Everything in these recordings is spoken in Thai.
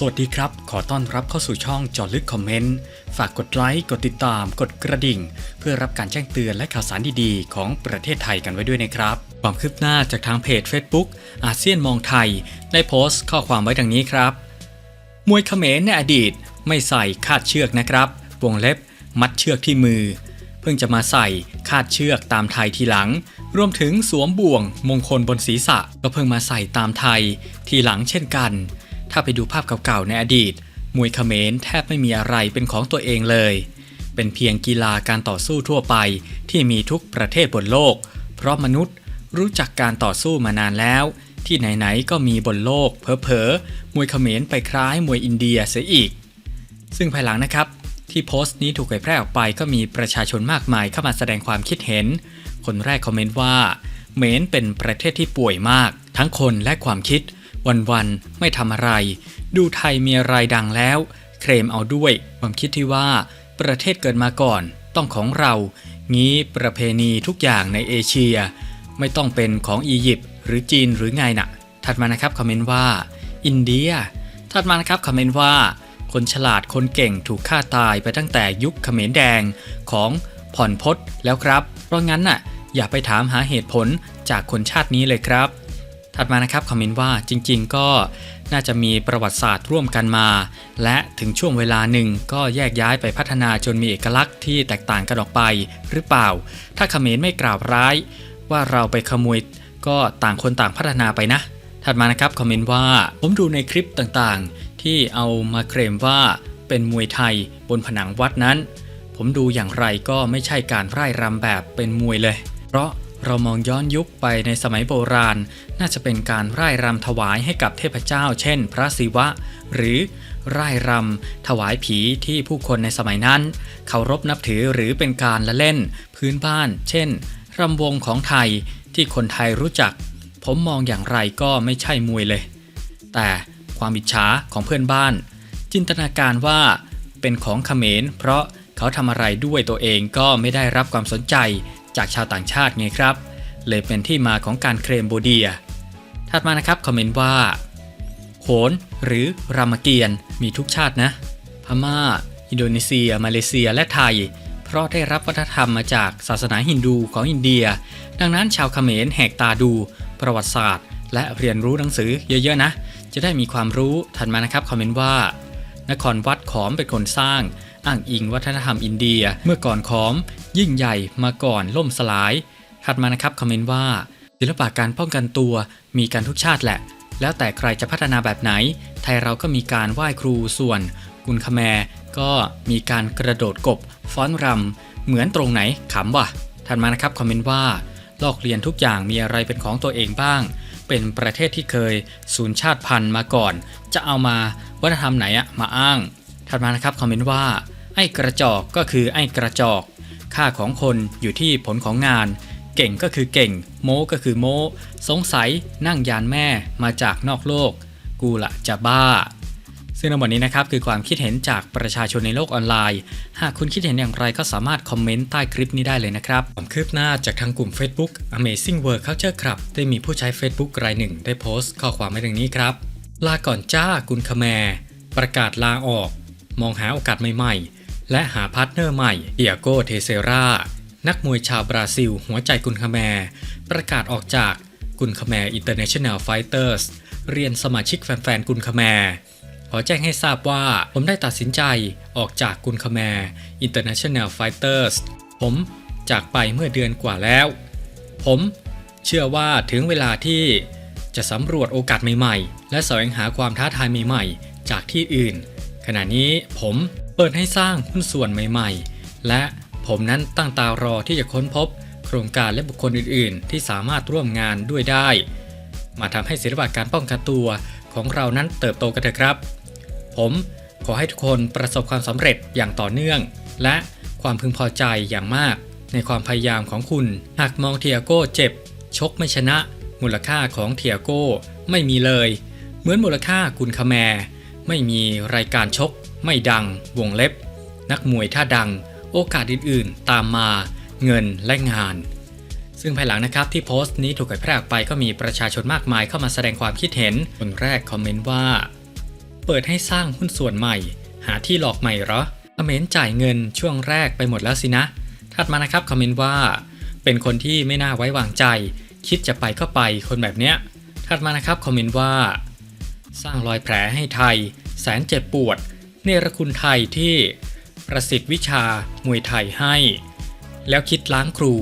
สวัสดีครับ ขอต้อนรับเข้าสู่ช่องจอลึกคอมเมนต์ ฝากกดไลค์ กดติดตาม กดกระดิ่ง เพื่อรับการแจ้งเตือนและข่าวสารดีๆ ของประเทศไทยกันไว้ด้วยนะครับ ความคืบหน้าจากทางเพจ Facebook อาเซียนมองไทย ได้โพสต์ข้อความไว้ดังนี้ครับ มวยเขมรในอดีตไม่ใส่คาดเชือกนะครับวงเล็บ มัดเชือกที่มือ เพิ่งจะมาใส่คาดเชือกตามไทยทีหลัง รวมถึงสวมบ่วงมงคลบนศีรษะ ก็เพิ่งมาใส่ตามไทยทีหลังเช่นกัน ถ้าไปดูภาพเก่าๆในอดีต มวยเขมรแทบไม่มีอะไรเป็นของตัวเองเลย เป็นเพียงกีฬาการต่อสู้ทั่วไปที่มีทุกประเทศบนโลก เพราะมนุษย์รู้จักการต่อสู้มานานแล้ว ที่ไหนๆก็มีบนโลกเพอๆมวยเขมรไปคล้ายมวยอินเดียเสียอีก ซึ่งภายหลังนะครับที่โพสต์นี้ถูกเผยแพร่ออกไปก็มีประชาชนมากมายเข้ามาแสดงความคิดเห็น คนแรกคอมเมนต์ว่า เมนเป็นประเทศที่ป่วยมาก ทั้งคนและความคิด วันๆไม่ทำอะไร ดูไทยมีอะไรดังแล้ว เคลมเอาด้วยความคิดที่ว่า ประเทศเกิดมาก่อน ต้องของเรา งี้ประเพณีทุกอย่างในเอเชีย ไม่ต้องเป็นของอียิปต์หรือจีนหรือไงน่ะ ถัดมานะครับคอมเมนต์ว่า อินเดีย ถัดมานะครับคอมเมนต์ว่า คนฉลาดคนเก่งถูกฆ่าตายไปตั้งแต่ยุคเขมรแดงของผ่อนพศแล้วครับ เพราะงั้นน่ะอย่าไปถามหาเหตุผลจากคนชาตินี้เลยครับ ถัดมานะครับคอมเมนต์ว่าจริง ๆ ก็น่าจะมีประวัติศาสตร์ร่วมกันมา และถึงช่วงเวลาหนึ่งก็แยกย้ายไปพัฒนาจนมีเอกลักษณ์ที่แตกต่างกันออกไปหรือเปล่า ถ้าคอมเขมรไม่กล่าวร้าย ว่าเราไปขโมยก็ต่างคนต่างพัฒนาไปนะ ถัดมานะครับคอมเมนต์ว่าผมดูในคลิปต่างๆ ที่เอามาเคลมว่าเป็นมวยไทยบนผนังวัดนั้น ผมดูอย่างไรก็ไม่ใช่การไร่รำแบบเป็นมวยเลย เพราะ เรามองย้อนยุคไปในสมัยโบราณ น่าจะเป็นการร่ายรำถวายให้กับเทพเจ้า เช่น พระศิวะ หรือร่ายรำถวายผีที่ผู้คนในสมัยนั้นเคารพนับถือหรือเป็นการละเล่น พื้นบ้าน เช่นรำวงของไทยที่คนไทยรู้จัก ผมมองอย่างไรก็ไม่ใช่มวยเลย แต่ความอิจฉาของเพื่อนบ้าน จินตนาการว่าเป็นของขเขมรเพราะเขาทำอะไรด้วยตัวเองก็ไม่ได้รับความสนใจ จากชาวต่างชาติไงครับ เลยเป็นที่มาของการเคลมโบเดีย ถัดมานะครับคอมเมนต์ว่า โขนหรือรามเกียรติ์มีทุกชาตินะ พม่า อินโดนีเซีย มาเลเซีย และไทย เพราะได้รับวัฒนธรรมมาจากศาสนาฮินดูของอินเดีย ดังนั้นชาวเขมรแหกตาดู ประวัติศาสตร์ และเรียนรู้หนังสือเยอะๆนะ จะได้มีความรู้ ถัดมานะครับคอมเมนต์ว่า นครวัดขอมเป็นคนสร้าง อ้างอิงวัฒนธรรมอินเดีย เมื่อก่อนขอม ยิ่งใหญ่มาก่อนล่มสลาย ถัดมานะครับคอมเมนต์ว่า ศิลปะการป้องกันตัวมีกันทุกชาติแหละ แล้วแต่ใครจะพัฒนาแบบไหน ไทยเราก็มีการไหว้ครูส่วนกุนคแมก็มีการกระโดดกบฟ้อนรำเหมือนตรงไหนขำวะถัดมานะครับคอมเมนต์ว่าลอกเรียนทุกอย่างมีอะไรเป็นของตัวเองบ้าง เป็นประเทศที่เคยสูญชาติพันธุ์มาก่อน จะเอามาวัฒนธรรมไหนอะมาอ้าง ถัดมานะครับคอมเมนต์ว่า ไอ้กระจอกก็คือไอ้กระจอก ค่าของคนอยู่ที่ผลของงาน เก่งก็คือเก่ง โม้ก็คือโม้ สงสัยนั่งยานแม่มาจากนอกโลก กูละจะบ้า ซึ่งในวันนี้นะครับคือความคิดเห็นจากประชาชนในโลกออนไลน์ หากคุณคิดเห็นอย่างไรก็สามารถคอมเมนต์ใต้คลิปนี้ได้เลยนะครับความคืบหน้าจากทางกลุ่ม Facebook Amazing World Culture Club ได้มีผู้ใช้ Facebook รายหนึ่ง ได้โพสต์ข้อความไว้ดังนี้ครับลาก่อนจ้ากุนคแมรประกาศลาออก มองหาโอกาสใหม่ๆ และหาพาร์ทเนอร์ใหม่เดียโกเทเซรานักมวยชาวบราซิล หัวใจกุนคแมร์ประกาศออกจากกุนคแมร์อินเตอร์เนชั่นแนลไฟเตอร์สเรียนสมาชิกแฟนๆกุนคแมร์ขอแจ้งให้ทราบว่าผมได้ตัดสินใจออกจากกุนคแมร์อินเตอร์เนชั่นแนลไฟเตอร์สผมจากไปเมื่อเดือนกว่าแล้ว ผมเชื่อว่าถึงเวลาที่จะสำรวจโอกาสใหม่ๆ และแสวงหาความท้าทายใหม่ๆ จากที่อื่น ขณะนี้ผม เปิดให้สร้างหุ้นส่วนใหม่ๆ และผมนั้นตั้งตารอที่จะค้นพบ โครงการและบุคคลอื่นๆ ที่สามารถร่วมงานด้วยได้ มาทำให้ศิลปะการป้องกันตัวของเรานั้นเติบโตกันเถอะครับ ผมขอให้ทุกคนประสบความสำเร็จอย่างต่อเนื่อง และความพึงพอใจอย่างมาก ในความพยายามของคุณ หากมองเทียโก้เจ็บ ชกไม่ชนะ มูลค่าของเทียโก้ไม่มีเลย เหมือนมูลค่ากุนคาแม ไม่มีรายการชก ไม่ดัง วงเล็บ นักมวยถ้าดัง โอกาสอื่นๆ ตามมาเงินและงาน ซึ่งภายหลังนะครับที่โพสต์นี้ถูกเผยแพร่ออกไปก็มีประชาชนมากมายเข้ามาแสดงความคิดเห็น คนแรกคอมเมนต์ว่า เปิดให้สร้างหุ้นส่วนใหม่ หาที่หลอกใหม่เหรอคอมเมนต์จ่ายเงินช่วงแรกไปหมดแล้วสินะ ถัดมานะครับคอมเมนต์ว่า เป็นคนที่ไม่น่าไว้วางใจ คิดจะไปก็ไปคนแบบเนี้ย ถัดมานะครับคอมเมนต์ว่า สร้างรอยแผลให้ไทย แสนเจ็บปวด เนรคุณไทยที่ประสิทธิ์วิชามวยไทยให้ แล้วคิดล้างครู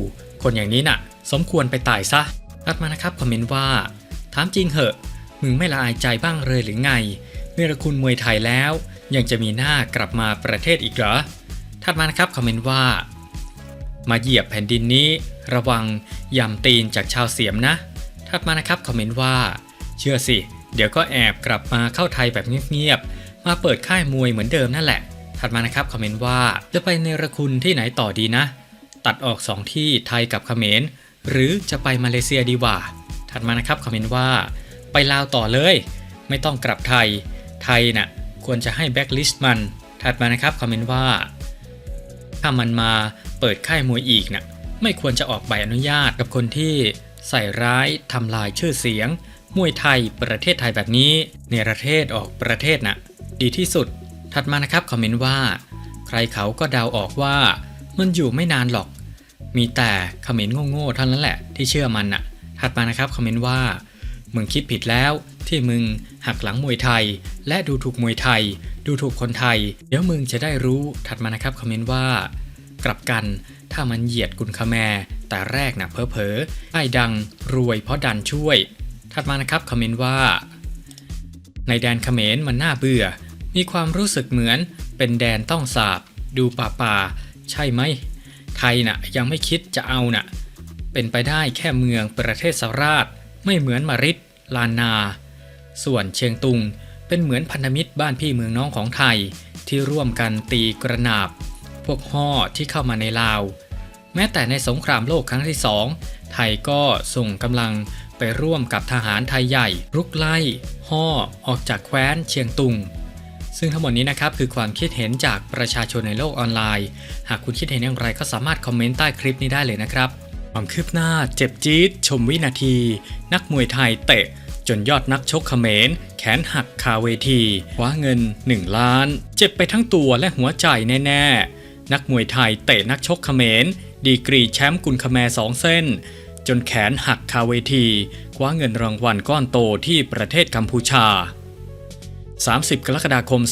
คนอย่างนี้น่ะ สมควรไปตายซะถัดมานะครับคอมเมนต์ว่า ถามจริงเหอะ มึงไม่ละอายใจบ้างเลยหรือไง เนรคุณมวยไทยแล้ว ยังจะมีหน้ากลับมาประเทศอีกเหรอถัดมานะครับคอมเมนต์ว่า มาเหยียบแผ่นดินนี้ ระวังยำตีนจากชาวเสียมนะถัดมานะครับคอมเมนต์ว่า เชื่อสิ เดี๋ยวก็แอบกลับมาเข้าไทยแบบเงียบๆ มาเปิดค่ายมวยเหมือนเดิมนั่นแหละ ถัดมานะครับคอมเมนต์ว่าจะไปเนรคุณที่ไหนต่อดีนะ ตัดออก 2 ที่ไทยกับเขมร หรือจะไปมาเลเซียดีกว่า ถัดมานะครับคอมเมนต์ว่า ไปลาวต่อเลย ไม่ต้องกลับไทย ไทยน่ะควรจะให้แบ็กลิสต์มัน ถัดมานะครับคอมเมนต์ว่า ถ้ามันมาเปิดค่ายมวยอีกน่ะไม่ควรจะออกใบอนุญาตกับคนที่ใส่ร้ายทำลายชื่อเสียงมวยไทยประเทศไทยแบบนี้ เนรเทศออกประเทศน่ะ ดีที่สุด ถัดมานะครับคอมเมนต์ว่า ใครเขาก็เดาออกว่ามันอยู่ไม่นานหรอก มีแต่คอมเมนต์โง่ๆเท่านั้นแหละที่เชื่อมันน่ะถัดมานะครับคอมเมนต์ว่า มึงคิดผิดแล้วที่มึงหักหลังมวยไทย และดูถูกมวยไทย ดูถูกคนไทย เดี๋ยวมึงจะได้รู้ถัดมานะครับคอมเมนต์ว่า กลับกันถ้ามันเหยียดกุนคาแมแต่แรกนะเพอๆได้ดังรวยเพราะดันช่วย ถัดมานะครับคอมเมนต์ว่า ในแดนเขมรมันน่าเบื่อ มีความรู้สึกเหมือนเป็นแดนต้องสาบ ดูป่าป่า ใช่ไหม ไทยน่ะยังไม่คิดจะเอาน่ะ เป็นไปได้แค่เมืองประเทศสราช ไม่เหมือนมาริดลานนา ส่วนเชียงตุงเป็นเหมือนพันธมิตรบ้านพี่เมืองน้องของไทยที่ร่วมกันตีกระนาบ พวกห่อที่เข้ามาในลาว แม้แต่ในสงครามโลกครั้งที่สองไทยก็ส่งกำลังไปร่วมกับทหารไทยใหญ่รุกไล่ห่อออกจากแคว้นเชียงตุง ซึ่งทั้งหมดนี้นะครับคือความคิดเห็นจากประชาชนในโลกออนไลน์ หากคุณคิดเห็นอย่างไรก็สามารถคอมเมนต์ใต้คลิปนี้ได้เลยนะครับ ความคืบหน้าเจ็บจี๊ดชมวินาที นักมวยไทยเตะ จนยอดนักชกเขมร แขนหักคาเวทีคว้าเงิน 1 ล้าน เจ็บไปทั้งตัวและหัวใจแน่ๆ นักมวยไทยเตะนักชกเขมร ดีกรีแชมป์กุนคาแมสองเส้นจนแขนหักคาเวที คว้าเงินรางวัลก้อนโตที่ประเทศกัมพูชา 30 กรกฎาคม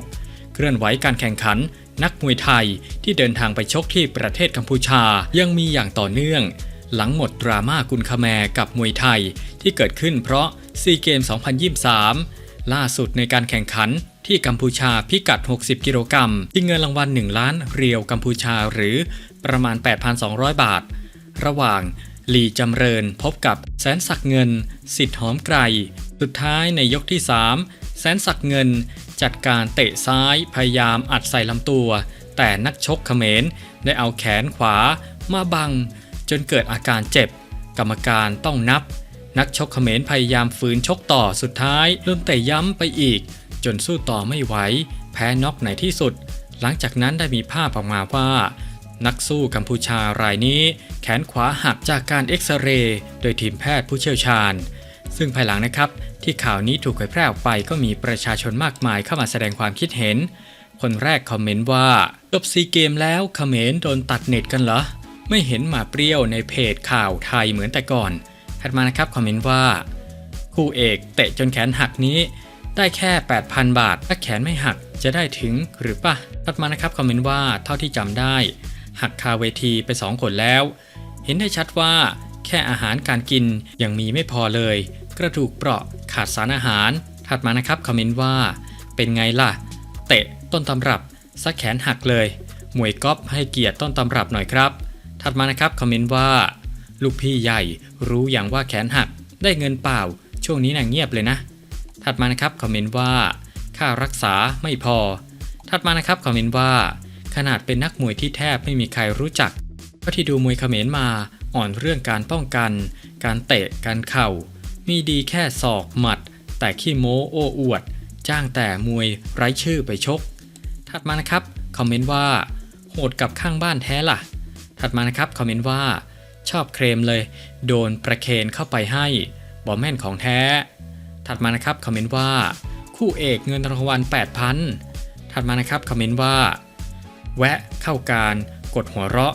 2566 เคลื่อนไหวการแข่งขัน นักมวยไทยที่เดินทางไปชกที่ประเทศกัมพูชายังมีอย่างต่อเนื่อง หลังหมดดราม่ากุนคาแมกับมวยไทยที่เกิดขึ้นเพราะซีเกม 2023 ล่าสุดในการแข่งขันที่กัมพูชาพิกัด 60 กิโลกรัมที่เงินรางวัล 1 ล้านเรียวกัมพูชาหรือประมาณ 8,200 บาท ระหว่างลีจำเริญพบกับแสนศักเงิน สิทธิ์หอมไกร สุดท้ายในยกที่ 3 แสนศักเงิน จัดการเตะซ้ายพยายามอัดใส่ลำตัว แต่นักชกเขมรได้เอาแขนขวามาบัง จนเกิดอาการเจ็บ กรรมการต้องนับ นักชกเขมรพยายามฝืนชกต่อสุดท้ายโดนเตะย้ำไปอีก จนสู้ต่อไม่ไหวแพ้น็อกในที่สุด หลังจากนั้นได้มีภาพออกมาว่า นักสู้กัมพูชารายนี้ แขนขวาหักจากการเอ็กซเรย์โดยทีมแพทย์ผู้เชี่ยวชาญ ซึ่งภายหลังนะครับที่ข่าวนี้ถูกเผยแพร่ออกไปก็มีประชาชนมากมายเข้ามาแสดงความคิดเห็น คนแรกคอมเมนต์ว่าจบซีเกมแล้วเขมรโดนตัดเน็ตกันเหรอ ไม่เห็นหมาเปรี้ยวในเพจข่าวไทยเหมือนแต่ก่อนถัดมานะครับคอมเมนต์ว่า คู่เอกเตะจนแขนหักนี้ ได้แค่ 8,000 บาท ถ้าแขนไม่หักจะได้ถึงหรือปะถัดมานะครับคอมเมนต์ว่าเท่าที่จำได้ หักคาเวทีไป 2 คนแล้ว เห็นได้ชัดว่าแค่อาหารการกินยังมีไม่พอเลย กระดูกเปราะขาดสารอาหาร ถัดมานะครับคอมเมนต์ว่า เป็นไงล่ะ เตะต้นตำรับซักแขนหักเลยมวยก๊อฟให้เกียรติต้นตำรับหน่อยครับ ถัดมานะครับคอมเมนต์ว่า ลูกพี่ใหญ่รู้อย่างว่าแขนหักได้เงินเปล่า ช่วงนี้น่ะเงียบเลยนะ ถัดมานะครับคอมเมนต์ว่า ค่ารักษาไม่พอ ถัดมานะครับคอมเมนต์ว่า ขนาดเป็นนักมวยที่แทบไม่มีใครรู้จักก็ที่ดูมวยเขมรมาอ่อนเรื่องการป้องกัน การเตะการเข่า มีดีแค่ศอกหมัด แต่ขี้โม้โอ้อวด จ้างแต่มวยไร้ชื่อไปชก ถัดมานะครับ คอมเมนต์ว่า โหดกับข้างบ้านแท้ล่ะ ถัดมานะครับ คอมเมนต์ว่า ชอบเคลมเลย โดนประเคนเข้าไปให้บอแม่นของแท้ ถัดมานะครับ คอมเมนต์ว่าคคู่เอกเงินรางวัล8,000ถัดมานะครับ คอมเมนต์ว่า แวะเข้าการกดหัวเราะ